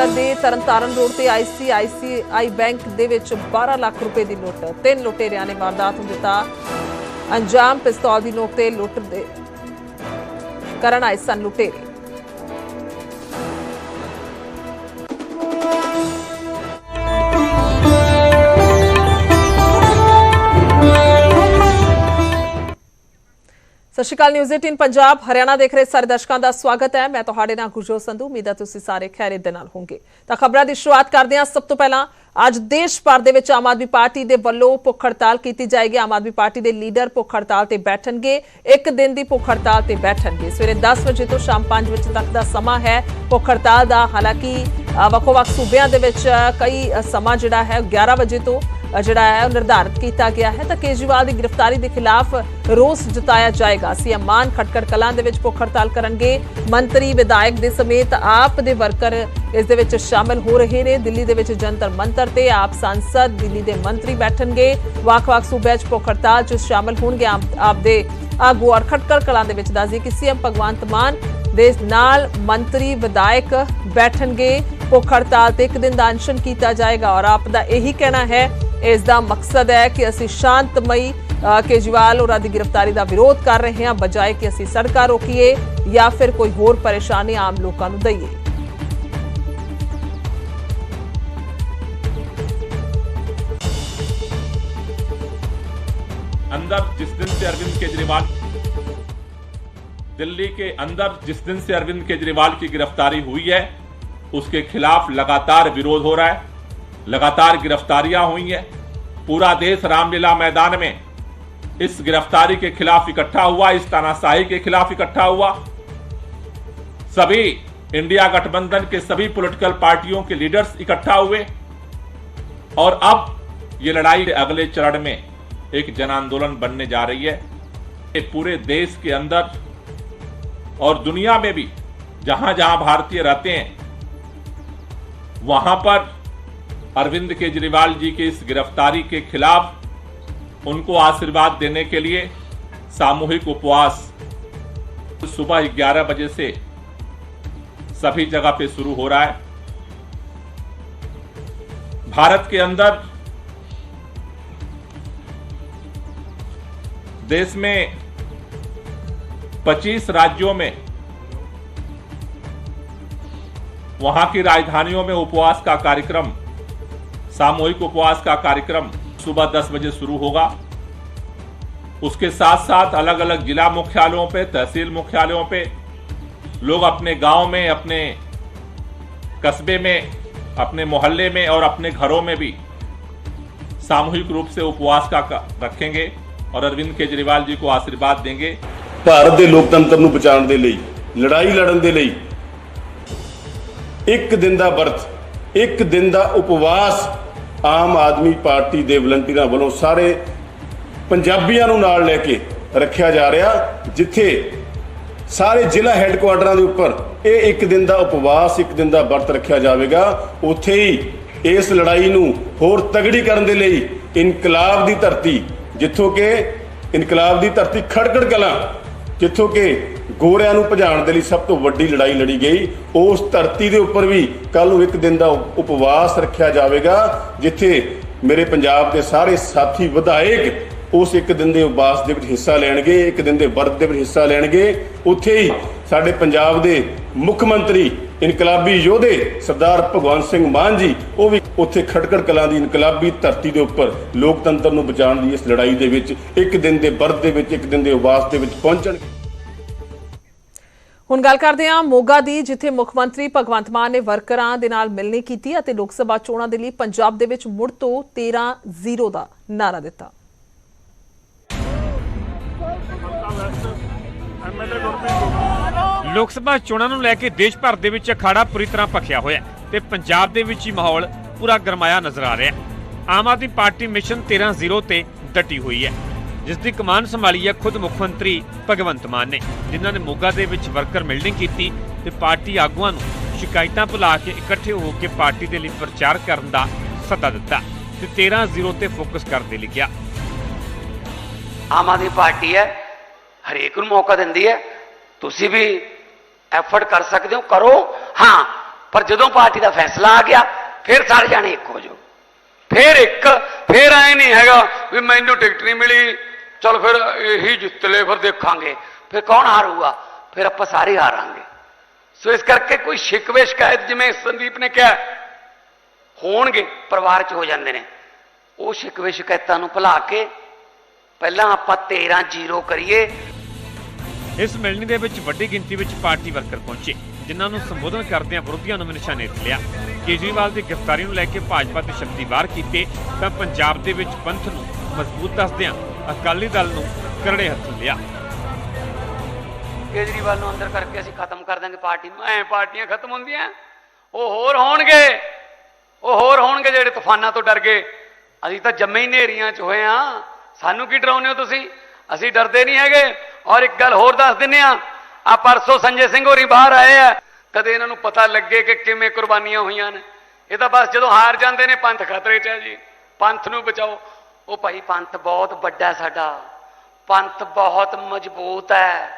ਅੰਮ੍ਰਿਤਸਰ ਦੇ ਤਰਨਤਾਰਨ ਰੋਡ ਤੇ ICICI bank ਦੇ ਵਿੱਚ 12 ਲੱਖ ਰੁਪਏ ਦੀ ਲੁੱਟ। ਤਿੰਨ ਲੁਟੇਰਿਆਂ ਨੇ ਵਾਰਦਾਤ ਨੂੰ ਦਿੱਤਾ। ਅੰਜਾਮ ਪਿਸਤੌਲ ਦੀ ਨੋਕ ਤੇ ਲੁੱਟ ਦੇ ਕਰਨ ਆਏ ਸਨ ਲੁਟੇਰੇ। ਸਤਿ ਸ਼੍ਰੀ ਅਕਾਲ ਨਿਊਜ਼ 18 ਪੰਜਾਬ, ਹਰਿਆਣਾ ਦੇਖ ਰਹੇ ਸਾਰੇ ਦਰਸ਼ਕਾਂ ਦਾ ਸਵਾਗਤ ਹੈ। ਮੈਂ ਤੁਹਾਡੇ ਨਾਲ ਗੁਰਜੋਤ ਸੰਧੂ, ਉਮੀਦ ਹੈ ਤੁਸੀਂ ਸਾਰੇ ਖੈਰਿਅਤ ਦੇ ਨਾਲ ਹੋਵੋਗੇ। ਤਾਂ ਖਬਰਾਂ ਦੀ ਸ਼ੁਰੂਆਤ ਕਰਦੇ ਹਾਂ। ਸਭ ਤੋਂ ਪਹਿਲਾਂ, ਅੱਜ ਦੇਸ਼ ਭਰ ਦੇ ਵਿੱਚ ਆਮ ਆਦਮੀ ਪਾਰਟੀ ਦੇ ਵੱਲੋਂ ਭੁੱਖ ਹੜਤਾਲ ਕੀਤੀ ਜਾਏਗੀ। ਆਮ ਆਦਮੀ ਪਾਰਟੀ ਦੇ ਲੀਡਰ ਭੁੱਖ ਹੜਤਾਲ ਤੇ ਬੈਠਣਗੇ। ਇੱਕ ਦਿਨ ਦੀ ਭੁੱਖ ਹੜਤਾਲ ਤੇ ਬੈਠਣਗੇ। ਸਵੇਰੇ 10 ਵਜੇ ਤੋਂ ਸ਼ਾਮ 5 ਵਜੇ ਤੱਕ ਦਾ ਸਮਾਂ ਹੈ ਭੁੱਖ ਹੜਤਾਲ ਦਾ। ਹਾਲਾਂਕਿ ਵੱਖੋ-ਵੱਖ ਸੂਬਿਆਂ ਦੇ ਵਿੱਚ ਕਈ ਸਮਾਂ ਜਿਹੜਾ ਹੈ 11 ਵਜੇ ਤੋਂ ਜਿਹੜਾ ਹੈ, ਉਹ ਨਿਰਧਾਰਿਤ ਕੀਤਾ ਗਿਆ ਹੈ। ਤਾਂ ਕੇਜਰੀਵਾਲ ਦੀ ਗ੍ਰਿਫਤਾਰੀ ਦੇ ਖਿਲਾਫ ਰੋਸ ਜਤਾਇਆ ਜਾਏਗਾ। ਸੀਐਮ ਮਾਨ ਖਟਕੜ ਕਲਾਂ ਦੇ ਵਿੱਚ ਭੁੱਖ ਹੜਤਾਲ ਕਰਨਗੇ। ਮੰਤਰੀ, ਵਿਧਾਇਕ ਦੇ ਸਮੇਤ ਆਪ ਦੇ ਵਰਕਰ ਇਸ ਦੇ ਵਿੱਚ ਸ਼ਾਮਲ ਹੋ ਰਹੇ ਨੇ। ਦਿੱਲੀ ਦੇ ਵਿੱਚ ਜੰਤਰ ਮੰਤਰ ਤੇ ਆਪ ਸੰਸਦ, ਦਿੱਲੀ ਦੇ ਮੰਤਰੀ ਬੈਠਣਗੇ। ਵੱਖ-ਵੱਖ ਸੂਬਿਆਂ 'ਚ ਭੁੱਖ ਹੜਤਾਲ 'ਚ ਸ਼ਾਮਲ ਹੋਣਗੇ ਆਪ ਦੇ ਆਗੂ ਔਰ ਖਟਕੜ ਕਲਾਂ ਦੇ ਵਿੱਚ ਦੱਸਦੀ ਕਿ ਸੀਐਮ ਭਗਵੰਤ ਮਾਨ ਦੇ ਨਾਲ ਮੰਤਰੀ, ਵਿਧਾਇਕ ਬੈਠਣਗੇ। ਭੁੱਖ ਹੜਤਾਲ ਤੇ ਇੱਕ ਦਿਨ ਦਾ ਅਨਸ਼ਨ ਕੀਤਾ ਜਾਏਗਾ ਔਰ ਆਪ ਦਾ ਇਹੀ ਕਹਿਣਾ ਹੈ ਇਸ ਦਾ ਮਕਸਦ ਹੈ ਕਿ ਅਸੀਂ ਸ਼ਾਂਤਮਈ ਅ, ਕੇਜਰੀਵਾਲ ਹੋਰਾਂ ਦੀ ਗ੍ਰਿਫਤਾਰੀ ਦਾ ਵਿਰੋਧ ਕਰ ਰਹੇ ਹਾਂ ਬਜਾਏ ਕਿ ਅਸੀਂ ਸੜਕਾਂ ਰੋਕੀਏ ਜਾਂ ਫਿਰ ਕੋਈ ਹੋਰ ਪਰੇਸ਼ਾਨੀ ਆਮ ਲੋਕਾਂ ਨੂੰ ਦਈਏ अंदर जिस दिन से अरविंद केजरीवाल दिल्ली के अंदर जिस दिन से अरविंद केजरीवाल की गिरफ्तारी हुई है उसके खिलाफ लगातार विरोध हो रहा है लगातार गिरफ्तारियाँ हुई हैं। पूरा देश रामलीला मैदान में इस गिरफ्तारी के खिलाफ इकट्ठा हुआ, इस तानाशाही के खिलाफ इकट्ठा हुआ। सभी इंडिया गठबंधन के सभी पॉलिटिकल पार्टियों के लीडर्स इकट्ठा हुए। और अब ये लड़ाई अगले चरण में एक जन आंदोलन बनने जा रही है। ये पूरे देश के अंदर और दुनिया में भी जहाँ जहाँ भारतीय रहते हैं, वहाँ पर अरविंद केजरीवाल जी की इस गिरफ्तारी के खिलाफ उनको आशीर्वाद देने के लिए सामूहिक उपवास सुबह 11 बजे से सभी जगह पे शुरू हो रहा है। भारत के अंदर देश में 25 राज्यों में वहाँ की राजधानियों में उपवास का कार्यक्रम सामूहिक उपवास का कार्यक्रम सुबह 10 बजे शुरू होगा उसके साथ साथ अलग अलग जिला मुख्यालयों पे तहसील मुख्यालयों पे लोग अपने गांव में अपने कस्बे में अपने मोहल्ले में और अपने घरों में भी सामूहिक रूप से उपवास का का- रखेंगे और अरविंद केजरीवाल जी को आशीर्वाद देंगे ਭਾਰਤ ਦੇ ਲੋਕਤੰਤਰ ਨੂੰ ਬਚਾਉਣ ਦੇ ਲਈ ਲੜਾਈ ਲੜਨ ਦੇ ਲਈ ਇੱਕ ਦਿਨ ਦਾ ਵਰਤ ਇੱਕ ਦਿਨ ਦਾ ਉਪਵਾਸ ਆਮ ਆਦਮੀ ਪਾਰਟੀ ਦੇ ਵਲੰਟੀਅਰਾਂ ਵੱਲੋਂ ਸਾਰੇ ਪੰਜਾਬੀਆਂ ਨੂੰ ਨਾਲ ਲੈ ਕੇ ਰੱਖਿਆ ਜਾ ਰਿਹਾ, ਜਿੱਥੇ ਸਾਰੇ ਜ਼ਿਲ੍ਹਾ ਹੈੱਡਕੁਆਟਰਾਂ ਦੇ ਉੱਪਰ ਇਹ ਇੱਕ ਦਿਨ ਦਾ ਉਪਵਾਸ, ਇੱਕ ਦਿਨ ਦਾ ਵਰਤ ਰੱਖਿਆ ਜਾਵੇਗਾ। ਉੱਥੇ ਹੀ ਇਸ ਲੜਾਈ ਨੂੰ ਹੋਰ ਤਗੜੀ ਕਰਨ ਦੇ ਲਈ ਇਨਕਲਾਬ ਦੀ ਧਰਤੀ, ਜਿੱਥੋਂ ਕਿ ਇਨਕਲਾਬ ਦੀ ਧਰਤੀ ਖੜਕੜ ਕਲਾਂ, ਜਿੱਥੋਂ ਕਿ ਗੋਰਿਆਂ ਨੂੰ ਭਜਾਉਣ ਦੇ ਲਈ ਸਭ ਤੋਂ ਵੱਡੀ ਲੜਾਈ ਲੜੀ ਗਈ। ਉਸ ਧਰਤੀ ਦੇ ਉੱਪਰ ਵੀ ਕੱਲ ਨੂੰ ਇੱਕ ਦਿਨ ਦਾ ਉਪਵਾਸ ਰੱਖਿਆ ਜਾਵੇਗਾ, ਜਿੱਥੇ ਮੇਰੇ ਪੰਜਾਬ ਦੇ ਸਾਰੇ ਸਾਥੀ ਵਿਧਾਇਕ ਉਸ ਇੱਕ ਦਿਨ ਦੇ ਉਪਵਾਸ ਦੇ ਵਿੱਚ ਹਿੱਸਾ ਲੈਣਗੇ, ਇੱਕ ਦਿਨ ਦੇ ਵਰਤ ਦੇ ਵਿੱਚ ਹਿੱਸਾ ਲੈਣਗੇ। ਉੱਥੇ ਹੀ ਸਾਡੇ ਪੰਜਾਬ ਦੇ ਮੁੱਖ ਮੰਤਰੀ, ਇਨਕਲਾਬੀ ਯੋਧੇ ਸਰਦਾਰ ਭਗਵੰਤ ਸਿੰਘ ਮਾਨ ਜੀ, ਉਹ ਵੀ ਉੱਥੇ ਖਟਕੜ ਕਲਾਂ ਦੀ ਇਨਕਲਾਬੀ ਧਰਤੀ ਦੇ ਉੱਪਰ ਲੋਕਤੰਤਰ ਨੂੰ ਬਚਾਉਣ ਦੀ ਇਸ ਲੜਾਈ ਦੇ ਵਿੱਚ ਇੱਕ ਦਿਨ ਦੇ ਵਰਤ ਦੇ ਵਿੱਚ, ਇੱਕ ਦਿਨ ਦੇ ਉਪਵਾਸ ਦੇ ਵਿੱਚ ਪਹੁੰਚਣਗੇ। ਹੁਣ ਗੱਲ ਕਰਦੇ ਹਾਂ ਮੋਗਾ ਦੀ, ਜਿੱਥੇ ਮੁੱਖ ਮੰਤਰੀ ਭਗਵੰਤ ਮਾਨ ਨੇ ਵਰਕਰਾਂ ਦੇ ਨਾਲ ਮਿਲਣੀ ਕੀਤੀ ਅਤੇ ਲੋਕ ਸਭਾ ਚੋਣਾਂ ਦੇ ਲਈ ਪੰਜਾਬ ਦੇ ਵਿੱਚ ਮੁੜ ਤੋਂ 13-0 ਦਾ ਨਾਰਾ ਦਿੱਤਾ। ਲੋਕ ਸਭਾ ਚੋਣਾਂ ਨੂੰ ਲੈ ਕੇ ਦੇਸ਼ ਭਰ ਦੇ ਵਿੱਚ ਅਖਾੜਾ ਪੂਰੀ ਤਰ੍ਹਾਂ ਭਖਿਆ ਹੋਇਆ ਤੇ ਪੰਜਾਬ ਦੇ ਵਿੱਚ ਹੀ ਮਾਹੌਲ ਪੂਰਾ ਗਰਮਾਇਆ ਨਜ਼ਰ ਆ ਰਿਹਾ ਆਮ ਆਦਮੀ ਪਾਰਟੀ ਮਿਸ਼ਨ 13-0 ਤੇ ਡਟੀ ਹੋਈ ਹੈ। ਜਿਸ ਦੀ ਕਮਾਨ ਸੰਭਾਲੀ ਹੈ ਖੁਦ ਮੁੱਖ ਮੰਤਰੀ ਭਗਵੰਤ ਮਾਨ ਨੇ। ਜਿਨ੍ਹਾਂ ਨੇ ਮੋਗਾ ਦੇ ਵਿੱਚ ਵਰਕਰ ਮਿਲਣੀ ਕੀਤੀ ਤੇ ਪਾਰਟੀ ਆਗੂਆਂ ਨੂੰ ਸ਼ਿਕਾਇਤਾਂ ਭੁਲਾ ਕੇ ਇਕੱਠੇ ਹੋ ਕੇ ਪਾਰਟੀ ਦੇ ਲਈ ਪ੍ਰਚਾਰ ਕਰਨ ਦਾ ਸੱਦਾ ਦਿੱਤਾ ਤੇ 13-0 ਤੇ ਫੋਕਸ ਕਰਨ ਦੇ ਆਮ ਆਦਮੀ ਪਾਰਟੀ ਹੈ, ਹਰੇਕ ਨੂੰ ਮੌਕਾ ਦਿੰਦੀ ਹੈ। ਤੁਸੀਂ ਵੀ ਐਫਰਟ ਕਰ ਸਕਦੇ ਹੋ, ਕਰੋ। ਹਾਂ, ਪਰ ਜਦੋਂ ਪਾਰਟੀ ਦਾ ਫੈਸਲਾ ਆ ਗਿਆ, ਫਿਰ ਸਾਰੇ ਜਾਣੇ ਇੱਕ ਹੋ ਜਾਓ। ਫਿਰ ਇੱਕ, ਫਿਰ ਐ ਨਹੀਂ ਹੈਗਾ ਵੀ ਮੈਨੂੰ ਟਿਕਟ ਨਹੀਂ ਮਿਲੀ ਚਲ ਫਿਰ ਇਹੀ ਜਿੱਤ ਲੈ ਫਿਰ ਦੇਖਾਂਗੇ। ਫਿਰ ਕੌਣ ਹਾਰੂਗਾ? ਫਿਰ ਆਪਾਂ ਸਾਰੇ ਹਾਰਾਂਗੇ। ਸੋ ਇਸ ਕਰਕੇ ਕੋਈ ਸ਼ਿਕਵੇ ਸ਼ਿਕਾਇਤ ਜਿਵੇਂ ਸੰਦੀਪ ਨੇ ਕਿਹਾ, ਹੋਣਗੇ, ਪਰਿਵਾਰ 'ਚ ਹੋ ਜਾਂਦੇ ਨੇ। ਉਹ ਸ਼ਿਕਵੇ ਸ਼ਿਕਾਇਤਾਂ ਨੂੰ ਭੁਲਾ ਕੇ ਪਹਿਲਾਂ ਆਪਾਂ 13 ਜ਼ੀਰੋ ਕਰੀਏ। ਇਸ ਮਿਲਣੀ ਦੇ ਵਿੱਚ ਵੱਡੀ ਗਿਣਤੀ ਵਿੱਚ ਪਾਰਟੀ ਵਰਕਰ ਪਹੁੰਚੇ, ਜਿਨ੍ਹਾਂ ਨੂੰ ਸੰਬੋਧਨ ਕਰਦਿਆਂ ਵਿਰੋਧੀਆਂ ਨੂੰ ਨਿਸ਼ਾਨੇ ਤੇ ਲਿਆ। ਕੇਜਰੀਵਾਲ ਦੀ ਗ੍ਰਿਫਤਾਰੀ ਨੂੰ ਲੈ ਕੇ ਭਾਜਪਾ ਤੇ ਸ਼ਕਤੀ ਵਾਰ ਕੀਤੇ, ਤਾਂ ਪੰਜਾਬ ਦੇ ਵਿੱਚ ਪੰਥ ਨੂੰ ਮਜ਼ਬੂਤ ਦੱਸਦਿਆਂ ਅਕਾਲੀ ਦਲ ਨੂੰ ਕਰੜੇ ਹੱਥ ਲਿਆ। ਕੇਜਰੀਵਾਲ ਨੂੰ ਅੰਦਰ ਕਰਕੇ ਅਸੀਂ ਖਤਮ ਕਰ ਦਾਂਗੇ ਪਾਰਟੀ ਨੂੰ। ਐ ਪਾਰਟੀਆਂ ਖਤਮ ਹੁੰਦੀਆਂ, ਉਹ ਹੋਰ ਹੋਣਗੇ। ਉਹ ਹੋਰ ਹੋਣਗੇ ਜਿਹੜੇ ਤੂਫਾਨਾਂ ਤੋਂ ਡਰ ਗਏ। ਅਸੀਂ ਤਾਂ ਜੰਮੇ ਹੀ ਨੇਰੀਆਂ 'ਚ ਹੋਏ ਆ ਸਾਨੂੰ ਕੀ ਡਰਾਉਂਦੇ ਹੋ ਤੁਸੀਂ? ਅਸੀਂ ਡਰਦੇ ਨਹੀਂ ਹੈਗੇ। ਔਰ ਇੱਕ ਗੱਲ ਹੋਰ ਦੱਸ ਦਿੰਨੇ ਆ ਆ ਪਰਸੋਂ ਸੰਜੇ ਸਿੰਘ ਹੋਰੀ ਬਾਹਰ ਆਏ ਆ। ਕਦੇ ਇਹਨਾਂ ਨੂੰ ਪਤਾ ਲੱਗੇ ਕਿ ਕਿਵੇਂ ਕੁਰਬਾਨੀਆਂ ਹੋਈਆਂ ਨੇ। ਇਹ ਤਾਂ ਬਸ ਜਦੋਂ ਹਾਰ ਜਾਂਦੇ ਨੇ, ਪੰਥ ਖਤਰੇ 'ਚ ਹੈ ਜੀ। ਪੰਥ ਨੂੰ ਬਚਾਓ। ਉਹ ਭਾਈ ਪੰਥ ਬਹੁਤ ਵੱਡਾ ਸਾਡਾ। ਪੰਥ ਬਹੁਤ ਮਜ਼ਬੂਤ ਹੈ।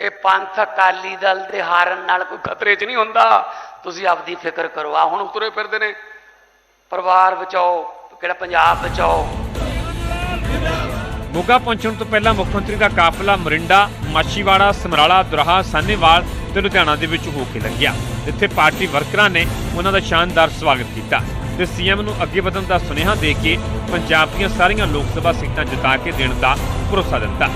ਇਹ ਪੰਥ ਅਕਾਲੀ ਦਲ ਦੇ ਹਾਰਨ ਨਾਲ ਕੋਈ ਖਤਰੇ 'ਚ ਨਹੀਂ ਹੁੰਦਾ। ਤੁਸੀਂ ਆਪਦੀ ਫਿਕਰ ਕਰੋ। ਆ ਹੁਣ ਉਤਰੇ ਫਿਰਦੇ ਨੇ। ਪਰਿਵਾਰ ਬਚਾਓ, ਕਿਹੜਾ ਪੰਜਾਬ ਬਚਾਓ। ਮੋਗਾ ਪਹੁੰਚਣ ਤੋਂ ਪਹਿਲਾਂ ਮੁੱਖ ਮੰਤਰੀ ਦਾ ਕਾਫਲਾ ਮਰਿੰਡਾ, ਮਾਛੀਵਾੜਾ, ਸਮਰਾਲਾ, ਦੁਰਾਹਾ, ਸਾਨੇਵਾਲ ਤੇ ਲੁਧਿਆਣਾ ਦੇ ਵਿੱਚ ਹੋ ਕੇ ਲੰਘਿਆ ਜਿੱਥੇ ਪਾਰਟੀ ਵਰਕਰਾਂ ਨੇ ਉਹਨਾਂ ਦਾ ਸ਼ਾਨਦਾਰ ਸਵਾਗਤ ਕੀਤਾ। ਤੇ ਸੀਐਮ ਨੂੰ ਅੱਗੇ ਵਧਣ ਦਾ ਸੁਨੇਹਾ ਦੇ ਕੇ ਪੰਜਾਬ ਦੀਆਂ ਸਾਰੀਆਂ ਲੋਕ ਸਭਾ ਸੀਟਾਂ ਜਿਤਾ ਕੇ ਦੇਣ ਦਾ ਭਰੋਸਾ ਦਿੱਤਾ।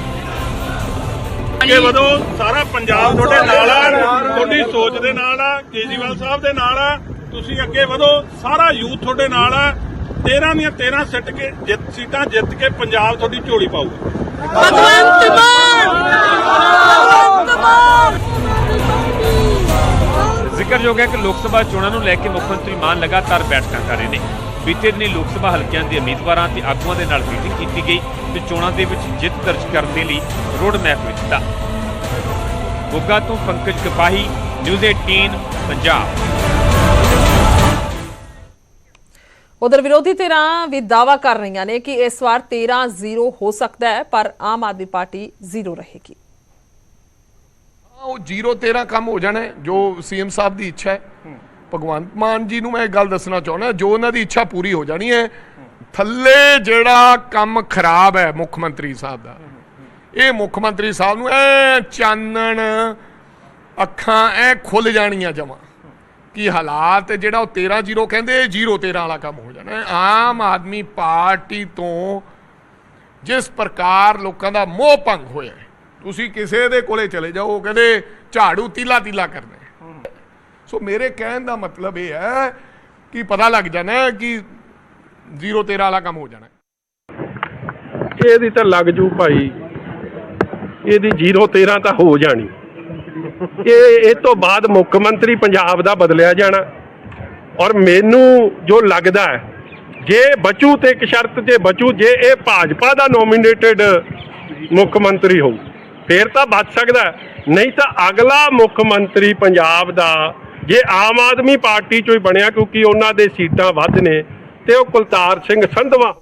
ਅੱਗੇ ਵਧੋ ਸਾਰਾ ਪੰਜਾਬ ਤੁਹਾਡੇ ਨਾਲ ਆ ਤੁਹਾਡੀ ਸੋਚ ਦੇ ਨਾਲ ਆ ਕੇਜੀਵਾਲ ਸਾਹਿਬ ਦੇ ਨਾਲ ਆ ਤੁਸੀਂ ਅੱਗੇ ਵਧੋ ਸਾਰਾ ਯੂਥ ਤੁਹਾਡੇ ਨਾਲ ਆ 13 ਦੀਆਂ 13 ਸਿੱਟ ਕੇ ਜਿੱਤ ਸੀਟਾਂ ਜਿੱਤ ਕੇ ਪੰਜਾਬ ਤੁਹਾਡੀ ਝੋਲੀ ਪਾਊਗਾ। ਭਗਵੰਤ ਮਾਨ! ਜ਼ਿਕਰਯੋਗ ਹੈ ਕਿ ਲੋਕ ਸਭਾ ਚੋਣਾਂ ਨੂੰ ਲੈ ਕੇ ਮੁੱਖ ਮੰਤਰੀ ਮਾਨ ਲਗਾਤਾਰ ਬੈਠਕਾਂ ਕਰ ਰਹੇ ਨੇ। ਬੀਤੇ ਦਿਨੀ ਲੋਕ ਸਭਾ ਹਲਕਿਆਂ ਦੇ ਉਮੀਦਵਾਰਾਂ ਤੇ ਆਗੂਆਂ ਦੇ ਨਾਲ ਮੀਟਿੰਗ ਕੀਤੀ ਗਈ ਤੇ ਚੋਣਾਂ ਦੇ ਵਿੱਚ ਜਿੱਤ ਦਰਜ ਕਰਨ ਦੇ ਲਈ ਰੋਡ ਮੈਪ ਵੀ ਦਿੱਤਾ। ਮੋਗਾ ਤੋਂ ਪੰਕਜ ਕਪਾਹੀ ਨਿਊਜ਼ 18 ਪੰਜਾਬ। ਉਧਰ ਵਿਰੋਧੀ ਧਿਰਾਂ ਵੀ ਦਾਵਾ ਕਰ ਰਹੀਆਂ ਨੇ ਕਿ ਇਸ ਵਾਰ 13-0 ਹੋ ਸਕਦਾ ਹੈ, ਪਰ ਆਮ ਆਦਮੀ ਪਾਰਟੀ ਜ਼ੀਰੋ ਰਹੇਗੀ। ਉਹ 013 ਕੰਮ ਹੋ ਜਾਣਾ ਜੋ ਸੀਐਮ ਸਾਹਿਬ ਦੀ ਇੱਛਾ ਹੈ। ਭਗਵੰਤ ਮਾਨ ਜੀ ਨੂੰ ਮੈਂ ਇੱਕ ਗੱਲ ਦੱਸਣਾ ਚਾਹੁੰਦਾ ਜੋ ਉਹਨਾਂ ਦੀ ਇੱਛਾ ਪੂਰੀ ਹੋ ਜਾਣੀ ਹੈ ਥੱਲੇ ਜਿਹੜਾ ਕੰਮ ਖਰਾਬ ਹੈ ਮੁੱਖ ਮੰਤਰੀ ਸਾਹਿਬ ਦਾ ਇਹ ਮੁੱਖ ਮੰਤਰੀ ਸਾਹਿਬ ਨੂੰ ਐ ਚਾਨਣ ਅੱਖਾਂ ਐ ਖੁੱਲ ਜਾਣੀਆਂ ਜਮਾ ਕਿ ਹਾਲਾਤ ਜਿਹੜਾ ਉਹ 13-0 ਕਹਿੰਦੇ 0-13 ਵਾਲਾ ਕੰਮ ਹੋ ਜਾਣਾ। ਆਮ ਆਦਮੀ ਪਾਰਟੀ ਤੋਂ ਜਿਸ ਪ੍ਰਕਾਰ ਲੋਕਾਂ ਦਾ ਮੋਹ ਭੰਗ ਹੋਇਆ ਤੁਸੀਂ ਕਿਸੇ ਦੇ ਕੋਲੇ ਚਲੇ ਜਾਓ, ਉਹ ਕਹਿੰਦੇ ਝਾੜੂ ਤੀਲਾ ਤੀਲਾ ਕਰਦੇ ਸੋ ਮੇਰੇ ਕਹਿਣ ਦਾ ਮਤਲਬ ਇਹ ਹੈ ਕਿ ਪਤਾ ਲੱਗ ਜਾਣਾ ਕਿ ਕਿ 013 ਵਾਲਾ ਕੰਮ ਹੋ ਜਾਣਾ ਇਹਦੀ ਤਾਂ ਲੱਗ ਜੂ ਭਾਈ। ਇਹਦੀ 013 ਤਾਂ ਹੋ ਜਾਣੀ। ਇਹ ਇਹ ਤੋਂ ਬਾਅਦ ਮੁੱਖ ਮੰਤਰੀ ਪੰਜਾਬ ਦਾ ਬਦਲਿਆ ਜਾਣਾ। ਔਰ ਮੈਨੂੰ ਜੋ ਲੱਗਦਾ ਹੈ, ਜੇ ਬਚੂ ਤੇ ਇੱਕ ਸ਼ਰਤ ਜੇ ਬਚੂ, ਜੇ ਇਹ ਭਾਜਪਾ ਦਾ ਨੋਮੀਨੇਟਡ ਮੁੱਖ ਮੰਤਰੀ ਹੋਊ ਫੇਰ ਤਾਂ ਬਚ ਸਕਦਾ ਨਹੀਂ ਤਾਂ ਅਗਲਾ ਮੁੱਖ ਮੰਤਰੀ ਪੰਜਾਬ ਦਾ, ਜੇ ਆਮ ਆਦਮੀ ਪਾਰਟੀ ਚੋਂ ਹੀ ਬਣਿਆ, ਕਿਉਂਕਿ ਉਹਨਾਂ ਦੇ ਸੀਟਾਂ ਵੱਧ ਨੇ, ਤੇ ਉਹ ਕੁਲਤਾਰ ਸਿੰਘ ਸੰਧਵਾ।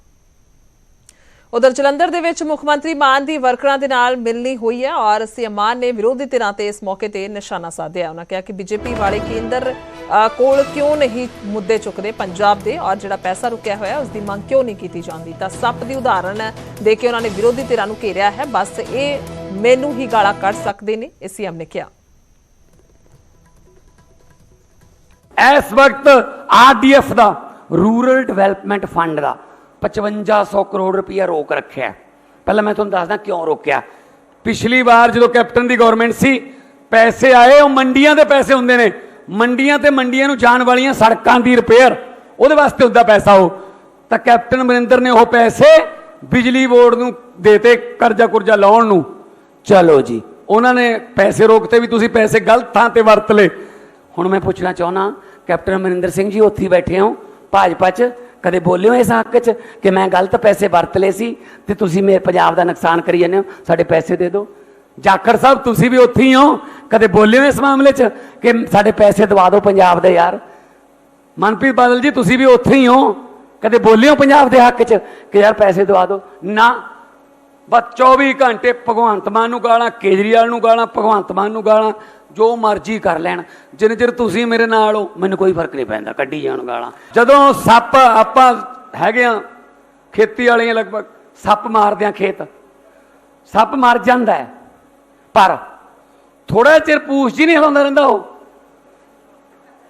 ਉਧਰ ਜਲੰਧਰ ਦੇ ਵਿੱਚ ਮੁੱਖ ਮੰਤਰੀ ਮਾਨ ਦੀ ਵਰਕਰਾਂ ਦੇ ਨਾਲ ਮਿਲਣੀ ਹੋਈ ਹੈ ਔਰ ਸੀਐਮ ਮਾਨ ਨੇ ਵਿਰੋਧੀ ਧਿਰਾਂ ਤੇ ਇਸ ਮੌਕੇ ਤੇ ਨਿਸ਼ਾਨਾ ਸਾਧਿਆ। ਉਹਨਾਂ ਕਿਹਾ ਕਿ ਬੀਜੇਪੀ ਵਾਲੇ ਕੇਂਦਰ ਕੋਲ ਕਿਉਂ ਨਹੀਂ ਮੁੱਦੇ ਚੁੱਕਦੇ ਪੰਜਾਬ ਦੇ ਔਰ ਜਿਹੜਾ ਪੈਸਾ ਰੁਕਿਆ ਹੋਇਆ ਉਸ ਦੀ ਮੰਗ ਕਿਉਂ ਨਹੀਂ ਕੀਤੀ ਜਾਂਦੀ? ਤਾਂ ਸੱਪ ਦੀ ਉਦਾਹਰਣ ਦੇ ਕੇ ਉਹਨਾਂ ਨੇ ਵਿਰੋਧੀ ਧਿਰਾਂ ਨੂੰ ਘੇਰਿਆ ਹੈ। ਬਸ ਇਹ ਮੈਨੂੰ ਹੀ ਗਾਲਾਂ ਕੱਢ ਸਕਦੇ ਨੇ ਸੀਐਮ ਨੇ ਕਿਹਾ। ਇਸ ਵਕਤ ਆਰਡੀਐਫ ਦਾ ਰੂਰਲ ਡਿਵੈਲਪਮੈਂਟ ਫੰਡ ਦਾ 5500 ਕਰੋੜ ਰੁਪਇਆ ਰੋਕ ਰੱਖਿਆ ਪਹਿਲਾਂ ਮੈਂ ਤੁਹਾਨੂੰ ਦੱਸਦਾ ਕਿਉਂ ਰੋਕਿਆ। ਪਿਛਲੀ ਵਾਰ ਜਦੋਂ ਕੈਪਟਨ ਦੀ ਗਵਰਨਮੈਂਟ ਸੀ, ਪੈਸੇ ਆਏ, ਉਹ ਮੰਡੀਆਂ ਦੇ ਪੈਸੇ ਹੁੰਦੇ ਨੇ। ਮੰਡੀਆਂ ਤੇ ਮੰਡੀਆਂ ਨੂੰ ਜਾਣ ਵਾਲੀਆਂ ਸੜਕਾਂ ਦੀ ਰਿਪੇਅਰ ਉਹਦੇ ਵਾਸਤੇ ਹੁੰਦਾ ਪੈਸਾ ਉਹ। ਤਾਂ ਕੈਪਟਨ ਅਮਰਿੰਦਰ ਨੇ ਉਹ ਪੈਸੇ ਬਿਜਲੀ ਬੋਰਡ ਨੂੰ ਦੇਤੇ ਕਰਜ਼ਾ ਕੁਰਜ਼ਾ ਲਾਉਣ ਨੂੰ ਚਲੋ ਜੀ। ਉਹਨਾਂ ਨੇ ਪੈਸੇ ਰੋਕਤੇ ਵੀ ਤੁਸੀਂ ਪੈਸੇ ਗਲਤ ਥਾਂ ਤੇ ਵਰਤ ਲਏ। ਹੁਣ ਮੈਂ ਪੁੱਛਣਾ ਚਾਹੁੰਦਾ, ਕੈਪਟਨ ਅਮਰਿੰਦਰ ਸਿੰਘ ਜੀ ਉੱਥੇ ਹੀ ਬੈਠੇ ਹੋ, ਭਾਜਪਾ 'ਚ? ਕਦੇ ਬੋਲੇ ਹੋ ਇਸ ਹੱਕ 'ਚ ਕਿ ਮੈਂ ਗਲਤ ਪੈਸੇ ਵਰਤ ਲਏ ਸੀ ਤੇ ਤੁਸੀਂ ਮੇਰੇ ਪੰਜਾਬ ਦਾ ਨੁਕਸਾਨ ਕਰੀ ਜਾਂਦੇ ਹੋ? ਸਾਡੇ ਪੈਸੇ ਦੇ ਦਿਓ। ਜਾਖੜ ਸਾਹਿਬ, ਤੁਸੀਂ ਵੀ ਉੱਥੇ ਹੀ ਹੋ। ਕਦੇ ਬੋਲੇ ਹੋ ਇਸ ਮਾਮਲੇ 'ਚ ਕਿ ਸਾਡੇ ਪੈਸੇ ਦਵਾ ਦਿਓ ਪੰਜਾਬ ਦੇ ਯਾਰ। ਮਨਪ੍ਰੀਤ ਬਾਦਲ ਜੀ, ਤੁਸੀਂ ਵੀ ਉੱਥੇ ਹੀ ਹੋ। ਕਦੇ ਬੋਲੇ ਹੋ ਪੰਜਾਬ ਦੇ ਹੱਕ 'ਚ ਕਿ ਯਾਰ ਪੈਸੇ ਦਵਾ ਦਿਓ। ਨਾ ਬਸ 24 ਘੰਟੇ ਭਗਵੰਤ ਮਾਨ ਨੂੰ ਗਾਲਾਂ, ਕੇਜਰੀਵਾਲ ਨੂੰ ਗਾਲਾਂ, ਭਗਵੰਤ ਮਾਨ ਨੂੰ ਗਾਲਾਂ, ਜੋ ਮਰਜ਼ੀ ਕਰ ਲੈਣ। ਜਿੰਨੇ ਚਿਰ ਤੁਸੀਂ ਮੇਰੇ ਨਾਲ ਹੋ, ਮੈਨੂੰ ਕੋਈ ਫ਼ਰਕ ਨਹੀਂ ਪੈਂਦਾ, ਕੱਢੀ ਜਾਣ ਗਾਲਾਂ। ਜਦੋਂ ਸੱਪ ਆਪਾਂ ਹੈਗੇ ਆ ਖੇਤੀ ਵਾਲੀਆਂ ਲਗਭਗ, ਸੱਪ ਮਾਰਦੇ ਆ ਖੇਤ। ਸੱਪ ਮਰ ਜਾਂਦਾ ਹੈ। ਪਰ ਥੋੜਾ ਚਿਰ ਪੂਛ ਜੀ ਨਹੀਂ ਹਿਲਾਉਂਦਾ ਰਹਿੰਦਾ ਉਹ।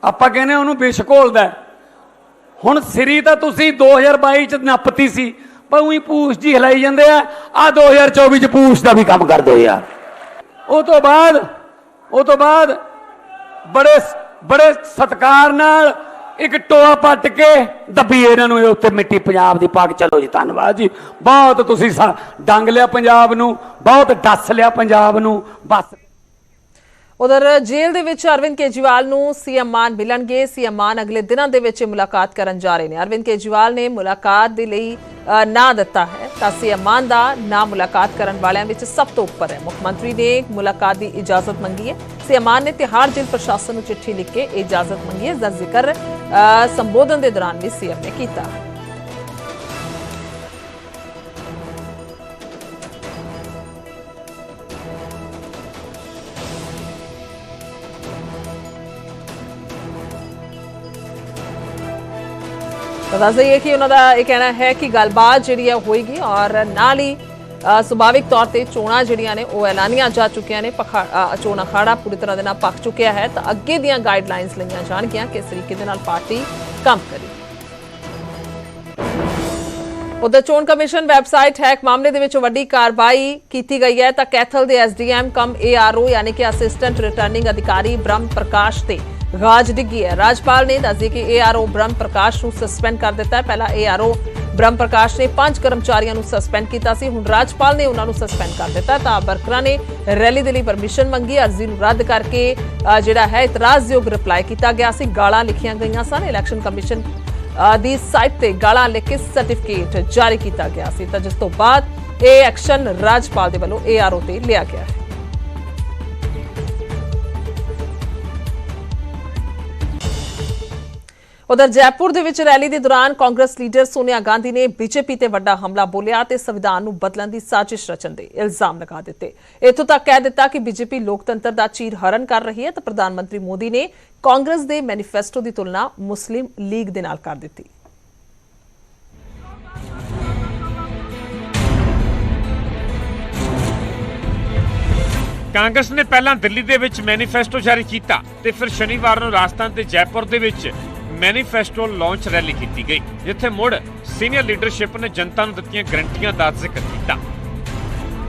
ਆਪਾਂ ਕਹਿੰਦੇ ਉਹਨੂੰ ਵਿਸ਼ ਘੋਲਦਾ ਹੁਣ ਸਰੀ ਤਾਂ ਤੁਸੀਂ 2022 ਚ ਨੱਪਤੀ ਸੀ। ਪਰ ਉਹੀ ਪੂਛ ਜੀ ਹਿਲਾਈ ਜਾਂਦੇ ਆ। ਆ 2024 ਚ ਪੂਛ ਦਾ ਵੀ ਕੰਮ ਕਰ ਦਿਓ ਯਾਰ ਉਹ ਤੋਂ ਬਾਅਦ, ਉਹ ਤੋਂ ਬਾਅਦ ਬੜੇ ਬੜੇ ਸਤਕਾਰ ਨਾਲ ਇੱਕ ਟੋਆ ਪੱਟ ਕੇ ਦੱਬੀ ਇਹਨਾਂ ਨੂੰ ਇਹ ਉੱਤੇ ਮਿੱਟੀ ਪੰਜਾਬ ਦੀ ਪਾ ਚਲੋ ਜੀ, ਧੰਨਵਾਦ ਜੀ। ਬਹੁਤ ਤੁਸੀਂ ਡੰਗ ਲਿਆ ਪੰਜਾਬ ਨੂੰ, ਬਹੁਤ ਡੱਸ ਲਿਆ ਪੰਜਾਬ ਨੂੰ, ਬਸ। ਉਧਰ ਜੇਲ੍ਹ ਦੇ ਵਿੱਚ ਅਰਵਿੰਦ ਕੇਜਰੀਵਾਲ ਨੂੰ ਸੀਐਮ ਮਾਨ ਮਿਲਣਗੇ। ਸੀਐਮ ਮਾਨ ਅਗਲੇ ਦਿਨਾਂ ਦੇ ਵਿੱਚ ਮੁਲਾਕਾਤ ਕਰਨ ਜਾ ਰਹੇ ਨੇ। ਅਰਵਿੰਦ ਕੇਜਰੀਵਾਲ ਨੇ ਮੁਲਾਕਾਤ ਦੇ ਲਈ ਅ, ਨਾਂ ਦਿੱਤਾ ਹੈ ਤਾਂ ਸੀਐਮ ਮਾਨ ਦਾ ਨਾਮ ਮੁਲਾਕਾਤ ਕਰਨ ਵਾਲਿਆਂ ਵਿੱਚ ਸਭ ਤੋਂ ਉੱਪਰ ਹੈ। ਮੁੱਖ ਮੰਤਰੀ ਨੇ ਮੁਲਾਕਾਤ ਦੀ ਇਜਾਜ਼ਤ ਮੰਗੀ ਹੈ। ਸੀਐਮ ਮਾਨ ਨੇ ਤਿਹਾੜ ਜੇਲ੍ਹ ਪ੍ਰਸ਼ਾਸਨ ਨੂੰ ਚਿੱਠੀ ਲਿਖ ਕੇ ਇਜਾਜ਼ਤ ਮੰਗੀ ਹੈ। ਇਸ ਦਾ ਜ਼ਿਕਰ ਸੰਬੋਧਨ ਦੇ ਦੌਰਾਨ ਵੀ ਸੀਐਮ ਨੇ ਕੀਤਾ। ਦੱਸ ਦਈਏ ਕਿ ਉਹਨਾਂ ਦਾ ਇਹ ਕਹਿਣਾ ਹੈ ਕਿ ਗੱਲਬਾਤ ਜਿਹੜੀ ਹੈ ਹੋਏਗੀ ਔਰ ਨਾਲ ਹੀ ਸੁਭਾਵਿਕ ਤੌਰ ਤੇ ਚੋਣਾਂ ਜਿਹੜੀਆਂ ਨੇ ਉਹ ਐਲਾਨੀਆਂ ਜਾ ਚੁੱਕੀਆਂ ਨੇ ਚੋਣ ਅਖਾੜਾ ਪੂਰੀ ਤਰ੍ਹਾਂ ਦੇ ਨਾਲ ਪੱਕ ਚੁੱਕਿਆ ਹੈ ਤਾਂ ਅੱਗੇ ਦੀਆਂ ਗਾਈਡਲਾਈਨਸ ਲਈਆਂ ਜਾਣਗੀਆਂ ਕਿਸ ਤਰੀਕੇ ਦੇ ਨਾਲ ਪਾਰਟੀ ਕੰਮ ਕਰੇ। ਉਧਰ ਚੋਣ ਕਮਿਸ਼ਨ ਵੈਬਸਾਈਟ ਹੈਕ ਮਾਮਲੇ ਦੇ ਵਿੱਚ ਵੱਡੀ ਕਾਰਵਾਈ ਕੀਤੀ ਗਈ ਹੈ ਤਾਂ ਕੈਥਲ ਦੇ ਐਸਡੀਐਮ ਕਮ ਏਆਰਓ ਯਾਨੀ ਕਿ ਅਸਿਸਟੈਂਟ ਰਿਟਰਨਿੰਗ ਅਧਿਕਾਰੀ ਬ੍ਰਹਮ ਪ੍ਰਕਾਸ਼ ਤੇ ਰਾਜ ਡਿੱਗੀ ਹੈ। ਰਾਜਪਾਲ ਨੇ ਦੱਸਿਆ ਕਿ ਏਆਰਓ ਬ੍ਰਹਮ ਪ੍ਰਕਾਸ਼ ਨੂੰ ਸਸਪੈਂਡ ਕਰ ਦਿੱਤਾ ਹੈ। ਪਹਿਲਾਂ ਏਆਰਓ ਬ੍ਰਹਮ ਪ੍ਰਕਾਸ਼ ਨੇ ਪੰਜ ਕਰਮਚਾਰੀਆਂ ਨੂੰ ਸਸਪੈਂਡ ਕੀਤਾ ਸੀ। ਹੁਣ ਰਾਜਪਾਲ ਨੇ ਉਹਨਾਂ ਨੂੰ ਸਸਪੈਂਡ ਕਰ ਦਿੱਤਾ ਤਾਂ ਵਰਕਰਾਂ ਨੇ ਰੈਲੀ ਦੇ ਲਈ ਪਰਮਿਸ਼ਨ ਮੰਗੀ। ਅਰਜ਼ੀ ਨੂੰ ਰੱਦ ਕਰਕੇ ਜਿਹੜਾ ਹੈ, ਇਤਰਾਜ਼ਯੋਗ ਰਿਪਲਾਈ ਕੀਤਾ ਗਿਆ ਸੀ। ਗਾਲਾਂ ਲਿਖੀਆਂ ਗਈਆਂ ਸਨ। ਇਲੈਕਸ਼ਨ ਕਮਿਸ਼ਨ ਦੀ ਸਾਈਟ ਤੇ ਗਾਲਾਂ ਲਿਖ ਕੇ ਸਰਟੀਫਿਕੇਟ ਜਾਰੀ ਕੀਤਾ ਗਿਆ ਸੀ। ਤਾਂ ਜਿਸ ਤੋਂ ਬਾਅਦ ਇਹ ਐਕਸ਼ਨ ਰਾਜਪਾਲ ਦੇ ਵੱਲੋਂ ਏਆਰਓ ਤੇ ਲਿਆ ਗਿਆ ਹੈ। ਉਧਰ ਜੈਪੁਰ ਦੇ ਵਿੱਚ ਰੈਲੀ ਦੇ ਦੌਰਾਨ ਕਾਂਗਰਸ ਲੀਡਰ ਸੋਨੀਆ ਗਾਂਧੀ ਨੇ ਬੀਜੇਪੀ ਤੇ ਵੱਡਾ ਹਮਲਾ ਬੋਲਿਆ ਤੇ ਸੰਵਿਧਾਨ ਨੂੰ ਬਦਲਣ ਦੀ ਸਾਜ਼ਿਸ਼ ਰਚਣ ਦੇ ਇਲਜ਼ਾਮ ਲਗਾ ਦਿੱਤੇ। ਇਥੋਂ ਤੱਕ ਕਹਿ ਦਿੱਤਾ ਕਿ ਬੀਜੇਪੀ ਲੋਕਤੰਤਰ ਦਾ ਚੀਰ ਹਰਨ ਕਰ ਰਹੀ ਹੈ ਤਾਂ ਪ੍ਰਧਾਨ ਮੰਤਰੀ ਮੋਦੀ ਨੇ ਕਾਂਗਰਸ ਦੇ ਮੈਨੀਫੈਸਟੋ ਦੀ ਤੁਲਨਾ ਮੁਸਲਿਮ ਲੀਗ ਦੇ ਨਾਲ ਕਰ ਦਿੱਤੀ। ਕਾਂਗਰਸ ਨੇ ਪਹਿਲਾਂ ਦਿੱਲੀ ਦੇ ਵਿੱਚ ਮੈਨੀਫੈਸਟੋ ਜਾਰੀ ਕੀਤਾ ਤੇ ਫਿਰ ਸ਼ਨੀਵਾਰ ਨੂੰ ਰਾਜਸਥਾਨ ਤੇ ਜੈਪੁਰ ਦੇ ਵਿੱਚ ਮੈਨੀਫੈਸਟੋ ਲਾਂਚ ਰੈਲੀ ਕੀਤੀ ਗਈ ਜਿੱਥੇ ਮੁੜ ਸੀਨੀਅਰ ਲੀਡਰਸ਼ਿਪ ਨੇ ਜਨਤਾ ਨੂੰ ਦਿੱਤੀਆਂ ਗਰੰਟੀਆਂ ਦਾ ਜ਼ਿਕਰ ਕੀਤਾ